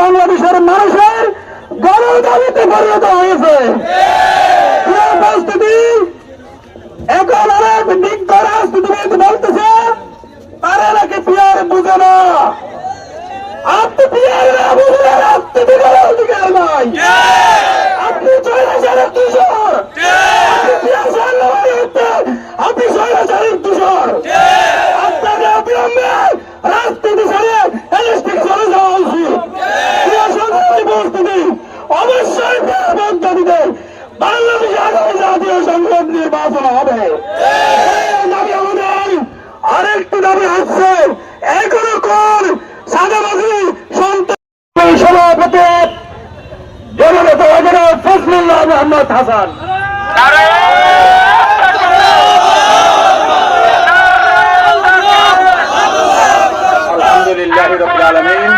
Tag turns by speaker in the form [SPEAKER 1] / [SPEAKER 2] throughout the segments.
[SPEAKER 1] বাংলাদেশের মানুষের গণ দাবিতে পরিণত হয়েছে। এখন অনেক বিজ্ঞ রাজনীতিবিদ বলতেছে বাংলাদেশে আগামী জাতীয় সংসদ নির্বাচন হবে। দাবি আমাদের। আরেকটি দাবি হচ্ছে এখনও কোন সন্ত্রাস সভাপতি জননেতা ফজলুল্লাহ মোহাম্মদ হাসান।
[SPEAKER 2] আলহামদুলিল্লাহ আলমিন।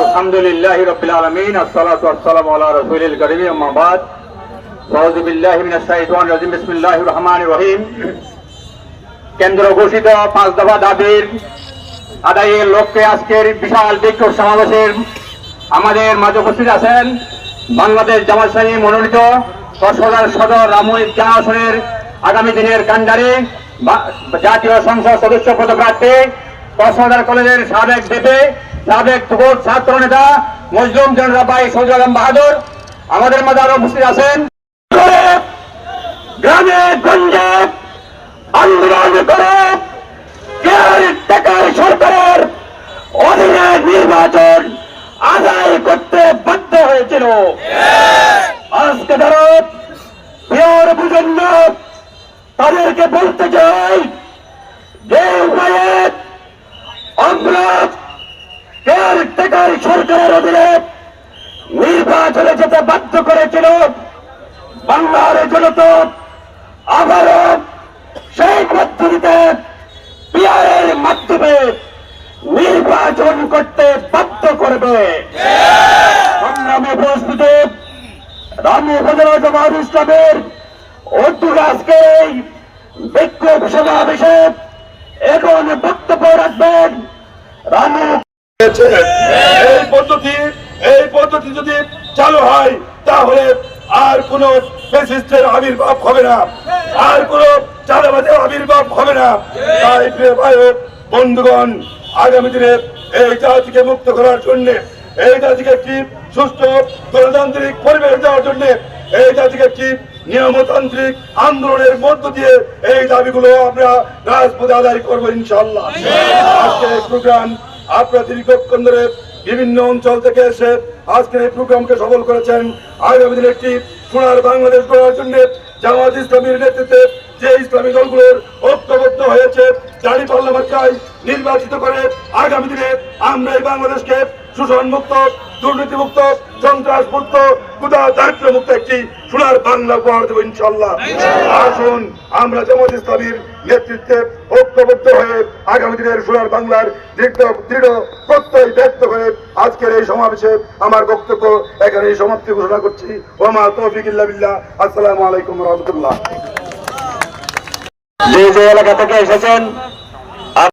[SPEAKER 2] আলহামদুলিল্লাহ রবিল আলমিন, আসসালাতু ওয়াসসালামু আলা রাসূলিল কারীম, আম্মা বাদ। আউযু বিল্লাহি মিনাশ শাইতানির রাজিম, বিসমিল্লাহির রহমানির রহিম। কেন্দ্র ঘোষিত পাঁচ দফা দাবির আদায়ের লক্ষ্যে আজকের বিশাল বিক্ষোভ সমাবেশের আমাদের মাঝে উপস্থিত আছেন বাংলাদেশ জামাত ইসলামী মনোনীত কক্সবাজার সদর চার আসনের আগামী দিনের কান্ডারি জাতীয় সংসদ সদস্য পদপ্রার্থী কক্সবাজার কলেজের সাবেক দেবে সাবেক ছাত্র নেতা মজলুম জনরাবাই সৌজুল আলম বাহাদুর, আমাদের মাঝে আরও উপস্থিত আছেন।
[SPEAKER 1] গ্রামে গঞ্জে আন্দোলন করে সরকারের অধীনে নির্বাচন আদায় করতে বাধ্য হয়েছিল। আজকে ধরো পিওর বুঝেন তাদেরকে টাকার সরকারের অধীনে নির্বাচনে যেতে বাধ্য করেছিল বাংলার জনতা, আবারও সেই পদ্ধতিতে পিয়ারের মাধ্যমে নির্বাচন করতে বাধ্য করবে। সংগ্রামে জামাত ইসলামের আজকে বিক্ষোভ সমাবেশে এখন বক্তব্য রাখবেন রামু
[SPEAKER 3] হয়েছে। এই পদ্ধতি এই পদ্ধতি যদি চালু হয়, তাহলে আর কোন আবির্ভাব হবে না। আর কোন চাঁদাবাজের আবির্ভাব হবে না। তাই বন্ধুগণ, আগামী দিনে এই জাতিকে মুক্ত করার জন্য, এই জাতিকে একটি সুস্থ, গণতান্ত্রিক পরিবেশ দেওয়ার জন্য, এই জাতিকে একটি নিয়মতান্ত্রিক আন্দোলনের মধ্য দিয়ে এই দাবিগুলো আমরা রাজপথে আদায় করব ইনশাল্লাহ আজকে প্রোগ্রাম আপনারা দীর্ঘক্ষণ ধরে বিভিন্ন অঞ্চল থেকে এসে আজকের এই প্রোগ্রামকে সফল করেছেন আগামী দিনে একটি সোনার বাংলাদেশ গড়ার জন্য জামাত ইসলামীর নেতৃত্বে যে ইসলামী দলগুলোর ঐক্যবদ্ধ হয়েছে দাঁড়িয়ে পাল্লা নির্বাচিত করে আগামী দিনে আমরা এই বাংলাদেশকে শোষণ মুক্ত দুর্নীতি মুক্ত সন্ত্রাস মুক্ত ক্ষুদা দারিদ্র মুক্ত একটি সোনার বাংলা উপহার দেবো ইনশাল্লাহ আসুন, আমরা জামাত ইসলামীর নেতৃত্বে ঐক্যবদ্ধ হয়ে আগামী দিনের সোনার বাংলার দৃঢ় দৃঢ় প্রত্যয় ব্যক্ত করে আজকের এই সমাবেশে আমার বক্তব্য এখানে এই সমাপ্তি ঘোষণা করছি। ওমা তৌফিক বিল্লাহ। আসসালামু আলাইকুম রহমতুল্লাহ।
[SPEAKER 1] যে যে এলাকা থেকে এসেছেন